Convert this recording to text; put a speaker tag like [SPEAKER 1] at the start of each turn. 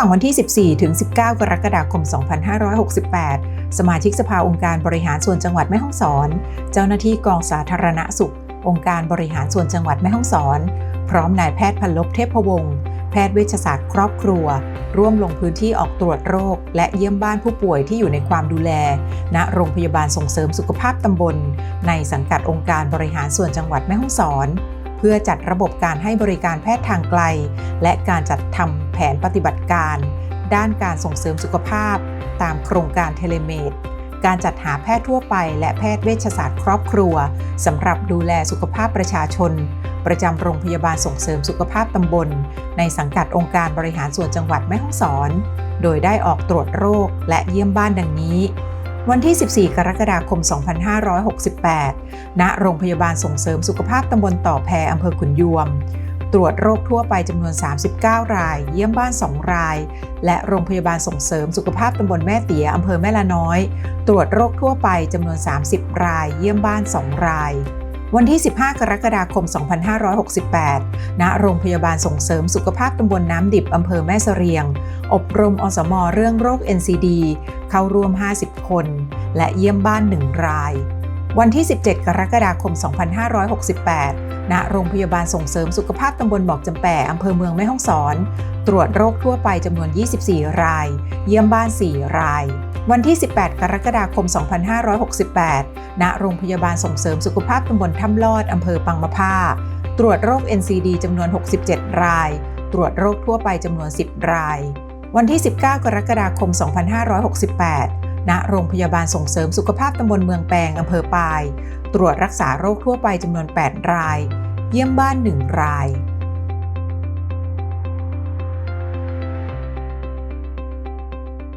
[SPEAKER 1] ว่างวันที่ 14 ถึง 19 กรกฎาคม 2568 สมาชิกสภาองค์การบริหารส่วนจังหวัดแม่ฮ่องสอน เจ้าหน้าที่กองสาธารณสุข องค์การบริหารส่วนจังหวัดแม่ฮ่องสอน พร้อมนายแพทย์พันลบเทพวงศ์แพทย์เวชศาสตร์ครอบครัว ร่วมลงพื้นที่ออกตรวจโรค และเยี่ยมบ้านผู้ป่วยที่อยู่ในความดูแล ณโรงพยาบาลส่งเสริมสุขภาพตำบล ในสังกัดองค์การบริหารส่วนจังหวัดแม่ฮ่องสอน เพื่อจัดระบบการให้บริการแพทย์ทางไกล และการจัดทำแผนปฏิบัติการ ด้านการส่งเสริมสุขภาพ ตามโครงการเทเลเมดการจัดหาแพทย์ทั่วไป และแพทย์เวชศาสตร์ครอบครัวสำหรับดูแลสุขภาพประชาชน ประจำโรงพยาบาลส่งเสริมสุขภาพตำบล ในสังกัดองค์การบริหารส่วนจังหวัดแม่ฮ่องสอน โดยได้ออกตรวจโรคและเยี่ยมบ้านดังนี้ วันที่ 14 กรกฎาคม 2568 ณ โรงพยาบาลส่งเสริมสุขภาพตำบลต่อแพอำเภอขุนยวม ตรวจโรคทั่วไปจำนวน 39 ราย เยี่ยมบ้าน 2 ราย และโรงพยาบาลส่งเสริมสุขภาพตำบลแม่เตี๋ยอำเภอแม่ละน้อย ตรวจโรคทั่วไปจำนวน 30 ราย เยี่ยมบ้าน 2 ราย วันที่ 15 กรกฎาคม 2568 ณ โรงพยาบาลส่งเสริมสุขภาพตำบลน้ำดิบอำเภอแม่เสรียง อบรมอสมเรื่องโรค NCD เข้าร่วม 50 คน และเยี่ยมบ้าน 1 ราย วันที่ 17 กรกฎาคม 2568 ณ โรงพยาบาลส่งเสริมสุขภาพตำบลบอกจำแป่อำเภอเมืองแม่ฮ่องสอน ตรวจโรคทั่วไปจำนวน 24 ราย เยี่ยมบ้าน 4 ราย วันที่ 18 กรกฎาคม 2568 ณ โรงพยาบาลส่งเสริมสุขภาพตำบลถ้ำลอดอำเภอปังมะผ้าตรวจโรค NCD จำนวน 67 ราย ตรวจโรคทั่วไปจำนวน 10 ราย วันที่ 19 กรกฎาคม 2568 ณโรงพยาบาลส่งเสริมสุขภาพตำบลเมืองแปงอำเภอปาย ตรวจรักษาโรคทั่วไปจำนวน 8 ราย เยี่ยมบ้าน 1 ราย